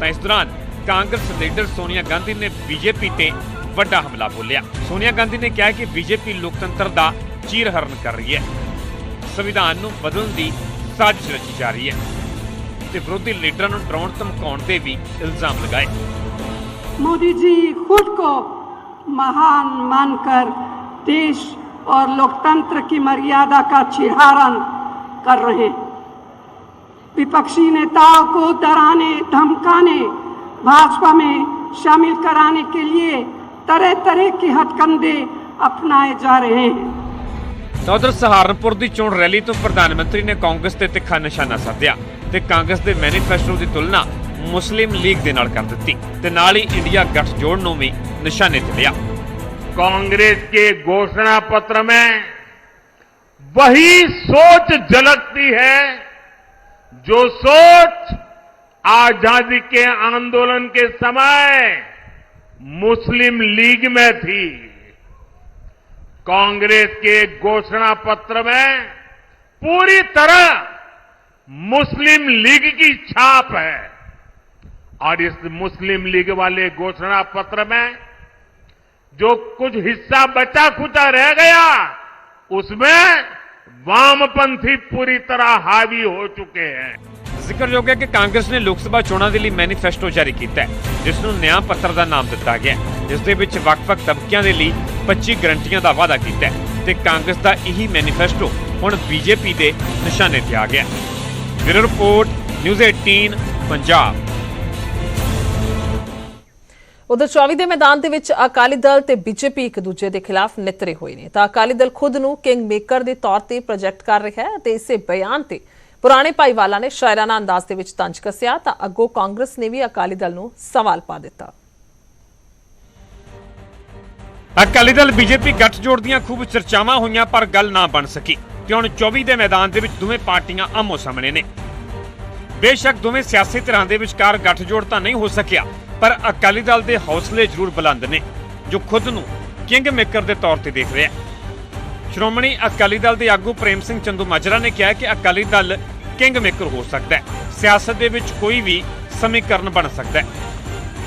ਤਾਂ ਇਸ ਦੌਰਾਨ ਕਾਂਗਰਸ ਲੀਡਰ ਸੋਨੀਆ ਗਾਂਧੀ ਨੇ ਬੀਜੇਪੀ ਤੇ ਵੱਡਾ ਹਮਲਾ ਬੋਲਿਆ ਸੋਨੀਆ ਗਾਂਧੀ ਨੇ ਕਿਹਾ ਕਿ ਬੀਜੇਪੀ ਲੋਕਤੰਤਰ ਦਾ ਚੀਰਹਰਨ ਕਰ ਰਹੀ ਹੈ ਸੰਵਿਧਾਨ ਨੂੰ ਬਦਲਣ ਦੀ ਸਾਜ਼ਿਸ਼ ਰਚੀ ਜਾ ਰਹੀ ਹੈ ਤੇ ਵਿਰੋਧੀ ਲੀਡਰਾਂ ਨੂੰ ਡਰਾਉਣ ਧਮਕਾਉਣ ਦੇ ਵੀ ਇਲਜ਼ਾਮ ਲਗਾਏ मोदी जी खुद को महान मानकर देश और लोकतंत्र की मर्यादा का चिरहरण कर रहे हैं विपक्षी नेताओं को डराने धमकाने भाजपा में शामिल कराने के लिए तरह तरह के हथकंडे अपनाए जा रहे हैं ਤਾਂ ਉਧਰ ਸਹਾਰਨਪੁਰ ਦੀ ਚੋਣ ਰੈਲੀ ਤੋਂ ਪ੍ਰਧਾਨ ਮੰਤਰੀ ਨੇ ਕਾਂਗਰਸ ਤੇ ਤਿੱਖਾ ਨਿਸ਼ਾਨਾ ਸਾਧਿਆ ਤੇ ਕਾਂਗਰਸ ਦੇ ਮੈਨੀਫੈਸਟੋ ਦੀ ਤੁਲਨਾ ਮੁਸਲਿਮ ਲੀਗ ਦੇ ਨਾਲ ਕਰ ਦਿੱਤੀ ਤੇ ਨਾਲ ਹੀ ਇੰਡੀਆ ਗੱਠਜੋੜ ਨੂੰ ਵੀ ਨਿਸ਼ਾਨੇ ਤੇ ਲਿਆ कांग्रेस के घोषणा पत्र में वही सोच झलकती है जो सोच आज़ादी के आंदोलन के समय मुस्लिम लीग में थी। कांग्रेस के घोषणा पत्र में पूरी तरह मुस्लिम लीग की छाप है और इस मुस्लिम लीग वाले घोषणा पत्र में जो कुछ हिस्सा बचा खुचा रह गया उसमें वामपंथी पूरी तरह हावी हो चुके हैं ਜ਼ਿਕਰਯੋਗ ਹੈ ਕਿ ਕਾਂਗਰਸ ਨੇ ਲੋਕ ਸਭਾ ਚੋਣਾਂ ਦੇ ਲਈ ਮੈਨੀਫੈਸਟੋ ਜਾਰੀ ਕੀਤਾ ਹੈ ਜਿਸ ਨੂੰ ਨਿਆਂ ਪੱਤਰ ਦਾ ਨਾਮ ਦਿੱਤਾ ਗਿਆ ਹੈ ਜਿਸ ਦੇ ਵਿੱਚ ਵੱਖ-ਵੱਖ ਤਬਕਿਆਂ ਦੇ ਲਈ 25 ਗਰੰਟੀਆਂ ਦਾ ਵਾਅਦਾ ਕੀਤਾ ਹੈ ਤੇ ਕਾਂਗਰਸ ਦਾ ਇਹੀ ਮੈਨੀਫੈਸਟੋ ਹੁਣ ਬੀਜੇਪੀ ਦੇ ਨਿਸ਼ਾਨੇ ਤੇ ਆ ਗਿਆ ਹੈ ਬਿਊਰੋ ਰਿਪੋਰਟ ਨਿਊਜ਼ 18 ਪੰਜਾਬ ਉਧਰ 24 ਦੇ ਮੈਦਾਨ ਦੇ ਵਿੱਚ ਅਕਾਲੀ ਦਲ ਤੇ ਬੀਜੇਪੀ ਇੱਕ ਦੂਜੇ ਦੇ ਖਿਲਾਫ ਨਿਤਰੇ ਹੋਏ ਨੇ। ਤਾਂ ਅਕਾਲੀ ਦਲ ਖੁਦ ਨੂੰ ਕਿੰਗ ਮੇਕਰ ਦੇ ਤੌਰ ਤੇ ਪ੍ਰੋਜੈਕਟ ਕਰ ਰਿਹਾ ਹੈ ਤੇ ਇਸੇ ਬਿਆਨ ਤੇ ਪੁਰਾਣੇ ਭਾਈਵਾਲਾ ਨੇ ਸ਼ਾਇਰਾਨਾ ਅੰਦਾਜ਼ ਦੇ ਵਿੱਚ ਤੰਜ ਕੱਸਿਆ ਤਾਂ ਅੱਗੋਂ ਕਾਂਗਰਸ ਨੇ ਵੀ ਅਕਾਲੀ ਦਲ ਨੂੰ ਸਵਾਲ ਪਾ ਦਿੱਤਾ। ਅਕਾਲੀ ਦਲ ਬੀਜੇਪੀ ਗੱਠਜੋੜ ਦੀਆਂ ਖੂਬ ਚਰਚਾਵਾਂ ਹੋਈਆਂ ਪਰ ਗੱਲ ਨਾ ਬਣ ਸਕੀ। ਤੇ ਹੁਣ 24 ਦੇ ਮੈਦਾਨ ਦੇ ਵਿੱਚ ਦੋਵੇਂ ਪਾਰਟੀਆਂ ਆਮੋ ਸਾਹਮਣੇ ਨੇ। ਬੇਸ਼ੱਕ ਦੋਵੇਂ ਸਿਆਸੀ ਧਿਰਾਂ ਦੇ ਵਿਚਕਾਰ ਗੱਠਜੋੜ ਤਾਂ ਨਹੀਂ ਹੋ ਸਕਿਆ। ਪਰ ਅਕਾਲੀ ਦਲ ਦੇ ਹੌਸਲੇ ਜ਼ਰੂਰ ਬੁਲੰਦ ਨੇ, ਜੋ ਖੁਦ ਨੂੰ ਕਿੰਗ ਮੇਕਰ ਦੇ ਤੌਰ ਤੇ ਦੇਖ ਰਿਹਾ ਸ਼੍ਰੋਮਣੀ ਅਕਾਲੀ ਦਲ ਦੇ ਆਗੂ ਪ੍ਰੇਮ ਸਿੰਘ ਚੰਦੂ ਮਾਜਰਾ ਨੇ ਕਿਹਾ ਕਿ ਅਕਾਲੀ ਦਲ ਕਿੰਗ ਮੇਕਰ ਹੋ ਸਕਦਾ ਹੈ, ਸਿਆਸਤ ਦੇ ਵਿੱਚ ਕੋਈ ਵੀ ਸਮੀਕਰਨ ਬਣ ਸਕਦਾ ਹੈ।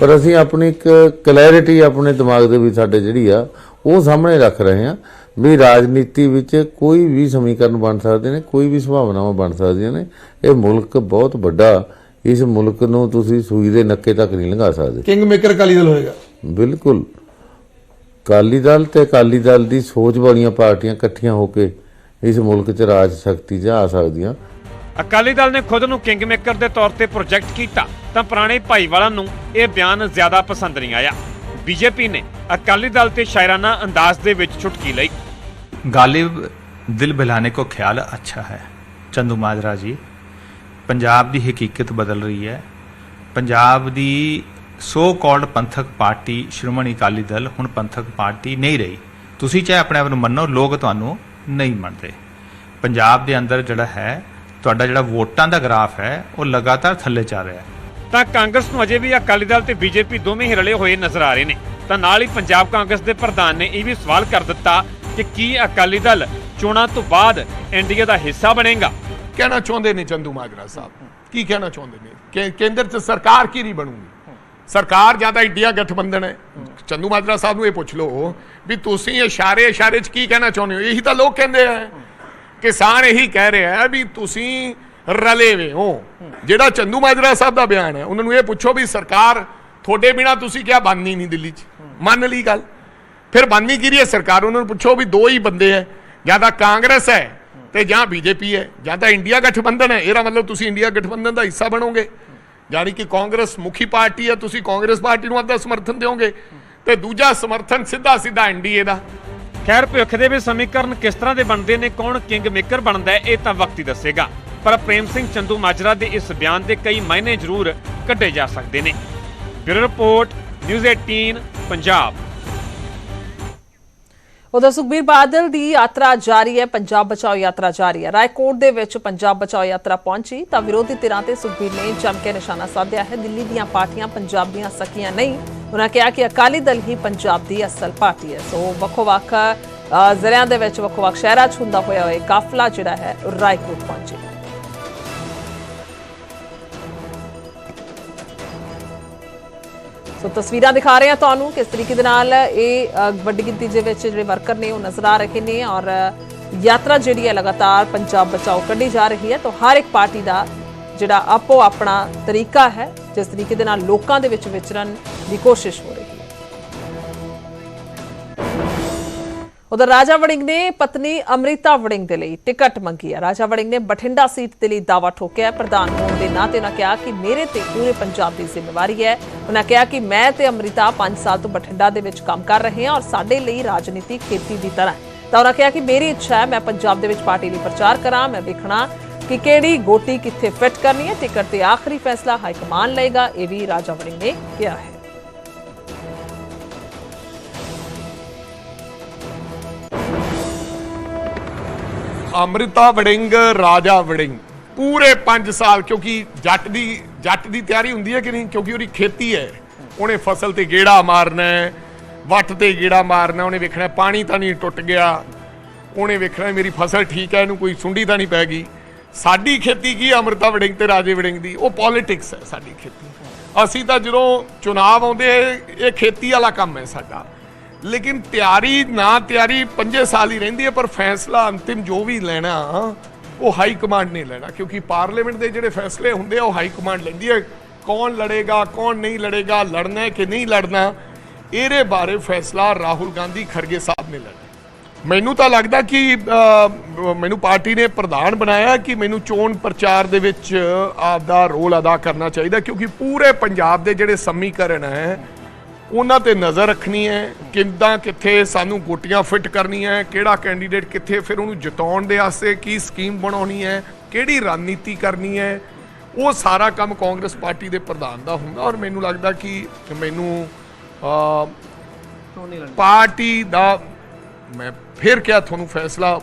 ਪਰ ਅਸੀਂ ਆਪਣੀ ਇੱਕ ਕਲੈਰਿਟੀ ਆਪਣੇ ਦਿਮਾਗ ਦੇ ਵਿੱਚ ਸਾਡੇ ਜਿਹੜੀ ਆ, ਉਹ ਸਾਹਮਣੇ ਰੱਖ ਰਹੇ ਹਾਂ ਵੀ ਰਾਜਨੀਤੀ ਵਿੱਚ ਕੋਈ ਵੀ ਸਮੀਕਰਨ ਬਣ ਸਕਦੇ ਨੇ, ਕੋਈ ਵੀ ਸੰਭਾਵਨਾਵਾਂ ਬਣ ਸਕਦੀਆਂ ਨੇ। ਇਹ ਮੁਲਕ ਬਹੁਤ ਵੱਡਾ ਇਸ ਮੁਲਕ ਨੂੰ ਤੁਸੀਂ ਸੂਈ ਦੇ ਨੱਕੇ ਤੱਕ ਨਹੀਂ ਲੰਘਾ ਸਕਦੇ ਕਿੰਗ ਮੇਕਰ ਅਕਾਲੀ ਦਲ ਹੋਏਗਾ ਬਿਲਕੁਲ ਅਕਾਲੀ ਦਲ ਤੇ ਅਕਾਲੀ ਦਲ ਦੀ ਸੋਚ ਵਾਲੀਆਂ ਪਾਰਟੀਆਂ ਇਕੱਠੀਆਂ ਹੋ ਕੇ ਇਸ ਮੁਲਕ 'ਚ ਰਾਜ ਸ਼ਕਤੀ 'ਚ ਆ ਸਕਦੀਆਂ ਅਕਾਲੀ ਦਲ ਨੇ ਖੁਦ ਨੂੰ ਕਿੰਗ ਮੇਕਰ ਦੇ ਤੌਰ ਤੇ ਪ੍ਰੋਜੈਕਟ ਕੀਤਾ ਤਾਂ ਪੁਰਾਣੇ ਭਾਈਵਾਲਾਂ ਨੂੰ ਇਹ ਬਿਆਨ ਜ਼ਿਆਦਾ ਪਸੰਦ ਨਹੀਂ ਆਇਆ ਬੀਜੇਪੀ ਨੇ ਅਕਾਲੀ ਦਲ ਤੇ ਸ਼ਾਇਰਾਨਾ ਅੰਦਾਜ਼ ਦੇ ਵਿੱਚ ਚੁਟਕੀ ਲਈ गालिब दिल बहलाने को ख्याल अच्छा है ਚੰਦੂ ਮਾਜਰਾ ਜੀ ਪੰਜਾਬ ਦੀ ਹਕੀਕਤ ਬਦਲ ਰਹੀ ਹੈ। ਪੰਜਾਬ ਦੀ ਸੋ ਕਾਲਡ ਪੰਥਕ ਪਾਰਟੀ ਸ਼੍ਰੋਮਣੀ ਅਕਾਲੀ ਦਲ ਹੁਣ ਪੰਥਕ ਪਾਰਟੀ ਨਹੀਂ ਰਹੀ। ਤੁਸੀਂ ਚਾਹੇ ਆਪਣੇ ਆਪ ਨੂੰ ਮੰਨੋ, ਲੋਕ ਤੁਹਾਨੂੰ ਨਹੀਂ ਮੰਨਦੇ। ਪੰਜਾਬ ਦੇ ਅੰਦਰ ਜਿਹੜਾ ਹੈ, ਤੁਹਾਡਾ ਜਿਹੜਾ ਵੋਟਾਂ ਦਾ ਗ੍ਰਾਫ ਹੈ, ਉਹ ਲਗਾਤਾਰ ਥੱਲੇ ਚੱਲ ਰਿਹਾ ਹੈ। ਤਾਂ ਕਾਂਗਰਸ ਨੂੰ ਅਜੇ ਵੀ ਅਕਾਲੀ ਦਲ ਤੇ ਬੀਜੇਪੀ ਦੋਵੇਂ ਹੀ ਰਲੇ ਹੋਏ ਨਜ਼ਰ ਆ ਰਹੇ ਨੇ। ਤਾਂ ਨਾਲ ਹੀ ਪੰਜਾਬ ਕਾਂਗਰਸ ਦੇ ਪ੍ਰਧਾਨ ਨੇ ਇਹ ਵੀ ਸਵਾਲ ਕਰ ਦਿੱਤਾ ਕਿ ਕੀ ਅਕਾਲੀ ਦਲ ਚੋਣਾਂ ਤੋਂ ਬਾਅਦ ਐਨਡੀਏ ਦਾ ਹਿੱਸਾ ਬਣੇਗਾ? ਕਹਿਣਾ ਚਾਹੁੰਦੇ ਨੇ ਚੰਦੂ ਮਾਜਰਾ ਸਾਹਿਬ? ਕੀ ਕਹਿਣਾ ਚਾਹੁੰਦੇ ਨੇ? ਕੇਂਦਰ 'ਚ ਸਰਕਾਰ ਕੀ ਨਹੀਂ ਬਣੂਗੀ? ਸਰਕਾਰ ਜਾਂ ਤਾਂ ਇੰਡੀਆ ਗਠਬੰਧਨ ਹੈ। ਚੰਦੂ ਮਾਜਰਾ ਸਾਹਿਬ ਨੂੰ ਇਹ ਪੁੱਛ ਲਓ ਵੀ ਤੁਸੀਂ ਇਸ਼ਾਰੇ ਇਸ਼ਾਰੇ 'ਚ ਕੀ ਕਹਿਣਾ ਚਾਹੁੰਦੇ ਹੋ? ਇਹੀ ਤਾਂ ਲੋਕ ਕਹਿੰਦੇ ਆ। ਕਿਸਾਨ ਇਹੀ ਕਹਿ ਰਿਹਾ ਹੈ ਵੀ ਤੁਸੀਂ ਰਲੇ ਵੇ ਹੋ। ਜਿਹੜਾ ਚੰਦੂ ਮਾਜਰਾ ਸਾਹਿਬ ਦਾ ਬਿਆਨ ਹੈ, ਉਹਨਾਂ ਨੂੰ ਇਹ ਪੁੱਛੋ ਵੀ ਸਰਕਾਰ ਤੁਹਾਡੇ ਬਿਨਾ ਤੁਸੀਂ ਕਿਹਾ ਬਣਨੀ ਨਹੀਂ ਦਿੱਲੀ 'ਚ? ਮੰਨ ਲਈ ਗੱਲ। ਫਿਰ ਬਣਨੀ ਕੀ ਰਹੀ ਹੈ? ਸਰਕਾਰ ਉਹਨਾਂ ਨੂੰ ਪੁੱਛੋ ਵੀ ਦੋ ਹੀ ਬੰਦੇ ਹੈ, ਜਾਂ ਤਾਂ ਕਾਂਗਰਸ ਹੈ ਤੇ ਜਾਂ ਬੀਜੇਪੀ ਹੈ, ਜਾਂ ਤਾਂ ਇੰਡੀਆ ਗਠਬੰਧਨ ਹੈ। ਇਹਦਾ ਮਤਲਬ ਤੁਸੀਂ ਇੰਡੀਆ ਗਠਬੰਧਨ ਦਾ ਹਿੱਸਾ ਬਣੋਗੇ। ਯਾਨੀ ਕਿ ਕਾਂਗਰਸ ਮੁਖੀ ਪਾਰਟੀ ਹੈ, ਤੁਸੀਂ ਕਾਂਗਰਸ ਪਾਰਟੀ ਨੂੰ ਆਪਦਾ ਸਮਰਥਨ ਦਿਓਗੇ। ਤੇ ਦੂਜਾ ਸਮਰਥਨ ਸਿੱਧਾ ਸਿੱਧਾ ਐਨਡੀਏ ਦਾ। ਖੈਰ, ਭਵਿੱਖ ਦੇ ਵਿੱਚ ਸਮੀਕਰਨ ਕਿਸ ਤਰ੍ਹਾਂ ਦੇ ਬਣਦੇ ਨੇ, ਕੌਣ ਕਿੰਗ ਮੇਕਰ ਬਣਦਾ ਹੈ, ਇਹ ਤਾਂ ਵਕਤ ਹੀ ਦੱਸੇਗਾ। ਪਰ ਪ੍ਰੇਮ ਸਿੰਘ ਚੰਦੂ ਮਾਜਰਾ ਦੇ ਇਸ ਬਿਆਨ ਦੇ ਕਈ ਮਾਇਨੇ ਜ਼ਰੂਰ ਕੱਢੇ ਜਾ ਸਕਦੇ ਨੇ। Bureau report, news 18 Punjab. ਉਧਰ ਸੁਖਬੀਰ ਬਾਦਲ ਦੀ ਯਾਤਰਾ ਜਾਰੀ ਹੈ ਪੰਜਾਬ ਬਚਾਓ ਯਾਤਰਾ ਜਾਰੀ ਹੈ। ਰਾਏਕੋਟ ਦੇ ਵਿੱਚ ਪੰਜਾਬ ਬਚਾਓ ਯਾਤਰਾ ਪਹੁੰਚੀ ਤਾਂ ਵਿਰੋਧੀ ਧਿਰਾਂ ਤੇ ਸੁਖਬੀਰ ਨੇ ਜੰਮ ਕੇ ਨਿਸ਼ਾਨਾ ਸਾਧਿਆ ਹੈ। ਦਿੱਲੀ ਦੀਆਂ ਪਾਰਟੀਆਂ ਪੰਜਾਬ ਦੀਆਂ ਸਕੀਆਂ ਨਹੀਂ। ਉਹਨਾਂ ਕਿਹਾ ਕਿ ਅਕਾਲੀ ਦਲ ਹੀ ਪੰਜਾਬ ਦੀ ਅਸਲ ਪਾਰਟੀ ਹੈ। ਸੋ ਵੱਖੋ-ਵੱਖ ਅ, ਜ਼ਿਲ੍ਹਿਆਂ ਦੇ ਵਿੱਚ ਵੱਖੋ-ਵੱਖ ਸ਼ਹਿਰਾਂ 'ਚ ਹੁੰਦਾ ਹੋਇਆ ਇਹ ਕਾਫਲਾ ਜਿਹੜਾ ਹੈ ਰਾਏਕੋਟ ਪਹੁੰਚੇ। ਸੋ ਤਸਵੀਰਾਂ ਦਿਖਾ ਰਹੇ ਹਾਂ ਤੁਹਾਨੂੰ ਕਿਸ ਤਰੀਕੇ ਦੇ ਨਾਲ ਇਹ ਵੱਡੀ ਗਿਣਤੀ ਦੇ ਵਿੱਚ ਜਿਹੜੇ ਵਰਕਰ ਨੇ ਉਹ ਨਜ਼ਰ ਆ ਰਹੇ ਨੇ ਔਰ ਯਾਤਰਾ ਜਿਹੜੀ ਹੈ ਲਗਾਤਾਰ ਪੰਜਾਬ ਬਚਾਓ ਕੱਢੀ ਜਾ ਰਹੀ ਹੈ। ਤਾਂ ਹਰ ਇੱਕ ਪਾਰਟੀ ਦਾ ਜਿਹੜਾ ਆਪੋ ਆਪਣਾ ਤਰੀਕਾ ਹੈ, ਜਿਸ ਤਰੀਕੇ ਦੇ ਨਾਲ ਲੋਕਾਂ ਦੇ ਵਿੱਚ ਵਿਚਰਨ ਦੀ ਕੋਸ਼ਿਸ਼ ਹੋ ਰਹੀ ਹੈ। ਉਧਰ ਰਾਜਾ ਵੜਿੰਗ ਨੇ ਪਤਨੀ ਅਮ੍ਰਿਤਾ ਵੜਿੰਗ ਦੇ ਲਈ ਟਿਕਟ ਮੰਗੀ ਹੈ। ਰਾਜਾ ਵੜਿੰਗ ਨੇ ਬਠਿੰਡਾ ਸੀਟ ਦੇ ਲਈ ਦਾਵਾ ਠੋਕਿਆ ਪ੍ਰਧਾਨ ਹੋਣ ਦੇ ਨਾਤੇ ਉਹਨਾਂ ਕਿਹਾ ਕਿ ਮੇਰੇ ਤੇ ਪੂਰੇ ਪੰਜਾਬ ਦੀ ਜ਼ਿੰਮੇਵਾਰੀ ਹੈ। ਉਹਨਾਂ ਕਿਹਾ ਕਿ ਮੈਂ ਤੇ ਅਮ੍ਰਿਤਾ 5 ਸਾਲ ਤੋਂ ਬਠਿੰਡਾ ਦੇ ਵਿੱਚ ਕੰਮ ਕਰ ਰਹੇ ਹਾਂ ਔਰ ਸਾਡੇ ਲਈ ਰਾਜਨੀਤੀ ਖੇਤੀ ਦੀ ਤਰ੍ਹਾਂ ਤਾਂ ਉਹਨਾਂ ਕਿਹਾ ਕਿ ਮੇਰੀ ਇੱਛਾ ਹੈ, ਮੈਂ ਪੰਜਾਬ ਦੇ ਵਿੱਚ ਪਾਰਟੀ ਲਈ ਪ੍ਰਚਾਰ ਕਰਾਂ, ਮੈਂ ਵੇਖਣਾ ਕਿ ਕਿਹੜੀ ਗੋਟੀ ਕਿੱਥੇ ਫਿੱਟ ਕਰਨੀ ਹੈ। ਟਿਕਟ ਤੇ ਆਖਰੀ ਫੈਸਲਾ ਹਾਈ ਕਮਾਨ ਲਏਗਾ, ਇਹ ਵੀ ਰਾਜਾ ਵੜਿੰਗ ਨੇ ਕਿਹਾ ਹੈ। ਅੰਮ੍ਰਿਤਾ ਵੜਿੰਗ, ਰਾਜਾ ਵੜਿੰਗ। ਪੂਰੇ 5 ਸਾਲ, ਕਿਉਂਕਿ ਜੱਟ ਦੀ ਜੱਟ ਦੀ ਤਿਆਰੀ ਹੁੰਦੀ ਹੈ ਕਿ ਨਹੀਂ? ਕਿਉਂਕਿ ਉਹਦੀ ਖੇਤੀ ਹੈ। ਉਹਨੇ ਫਸਲ ਤੇ ਗੇੜਾ ਮਾਰਨਾ ਵੱਟ ਤੇ ਗੇੜਾ ਮਾਰਨਾ ਉਹਨੇ ਵੇਖਣਾ ਪਾਣੀ ਤਾਂ ਨਹੀਂ ਟੁੱਟ ਗਿਆ। ਉਹਨੇ ਵੇਖਣਾ ਮੇਰੀ ਫਸਲ ਠੀਕ ਹੈ, ਇਹਨੂੰ ਕੋਈ ਸੁੰਡੀ ਤਾਂ ਨਹੀਂ ਪੈ ਗਈ। ਸਾਡੀ ਖੇਤੀ ਕੀ ਹੈ ਅੰਮ੍ਰਿਤਾ ਵੜਿੰਗ ਤੇ ਰਾਜੇ ਵੜਿੰਗ ਦੀ? ਉਹ ਪੋਲਿਟਿਕਸ ਹੈ ਸਾਡੀ ਖੇਤੀ। ਅਸੀਂ ਤਾਂ ਜਦੋਂ ਚੁਣਾਵ ਆਉਂਦੇ, ਇਹ ਖੇਤੀ ਵਾਲਾ ਕੰਮ ਹੈ ਸਾਡਾ। ਲੇਕਿਨ ਤਿਆਰੀ ਨਾ ਤਿਆਰੀ 5 ਸਾਲ ਹੀ ਰਹਿੰਦੀ ਹੈ, ਪਰ ਫੈਸਲਾ ਅੰਤਿਮ ਜੋ ਵੀ ਲੈਣਾ, ਉਹ ਹਾਈ ਕਮਾਂਡ ਨੇ ਲੈਣਾ, ਕਿਉਂਕਿ ਪਾਰਲੀਮੈਂਟ ਦੇ ਜਿਹੜੇ ਫੈਸਲੇ ਹੁੰਦੇ ਆ, ਉਹ ਹਾਈ ਕਮਾਂਡ ਲੈਂਦੀ ਹੈ। ਕੌਣ ਲੜੇਗਾ, ਕੌਣ ਨਹੀਂ ਲੜੇਗਾ, ਲੜਨਾ ਹੈ ਕਿ ਨਹੀਂ ਲੜਨਾ, ਇਹਦੇ ਬਾਰੇ ਫੈਸਲਾ ਰਾਹੁਲ ਗਾਂਧੀ ਖਰਗੇ ਸਾਹਿਬ ਨੇ ਲੈਣਾ। ਮੈਨੂੰ ਤਾਂ ਲੱਗਦਾ ਕਿ ਮੈਨੂੰ ਪਾਰਟੀ ਨੇ ਪ੍ਰਧਾਨ ਬਣਾਇਆ ਕਿ ਮੈਨੂੰ ਚੋਣ ਪ੍ਰਚਾਰ ਦੇ ਵਿੱਚ ਆਪਦਾ ਰੋਲ ਅਦਾ ਕਰਨਾ ਚਾਹੀਦਾ, ਕਿਉਂਕਿ ਪੂਰੇ ਪੰਜਾਬ ਦੇ ਜਿਹੜੇ ਸਮੀਕਰਨ ਹੈ ਉਹਨਾਂ ਤੇ ਨਜ਼ਰ ਰੱਖਣੀ ਹੈ ਕਿੱਦਾਂ ਕਿੱਥੇ ਸਾਨੂੰ ਗੋਟੀਆਂ ਫਿੱਟ ਕਰਨੀਆਂ ਹੈ ਕਿਹੜਾ ਕੈਂਡੀਡੇਟ ਕਿੱਥੇ ਫਿਰ ਉਹਨੂੰ ਜਿਤਾਉਣ ਦੇ ਵਾਸਤੇ ਕੀ ਸਕੀਮ ਬਣਾਉਣੀ ਹੈ ਕਿਹੜੀ ਰਣਨੀਤੀ ਕਰਨੀ ਹੈ ਉਹ ਸਾਰਾ ਕੰਮ ਕਾਂਗਰਸ ਪਾਰਟੀ ਦੇ ਪ੍ਰਧਾਨ ਦਾ ਹੁੰਦਾ ਔਰ ਮੈਨੂੰ ਲੱਗਦਾ ਕਿ ਮੈਨੂੰ ਪਾਰਟੀ ਦਾ ਮੈਂ ਫਿਰ ਕਿਹਾ ਤੁਹਾਨੂੰ ਫੈਸਲਾ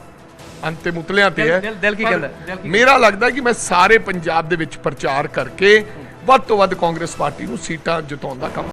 ਅੰਤਿਮ ਉਤਲਿਆਂ ਤੇ ਹੈ ਦਿਲ- ਕੀ ਕਹਿੰਦਾ? ਮੇਰਾ ਲੱਗਦਾ ਕਿ ਮੈਂ ਸਾਰੇ ਪੰਜਾਬ ਦੇ ਵਿੱਚ ਪ੍ਰਚਾਰ ਕਰਕੇ ਵੱਧ ਤੋਂ ਵੱਧ ਕਾਂਗਰਸ ਪਾਰਟੀ ਨੂੰ ਸੀਟਾਂ ਜਿਤਾਉਣ ਦਾ ਕੰਮ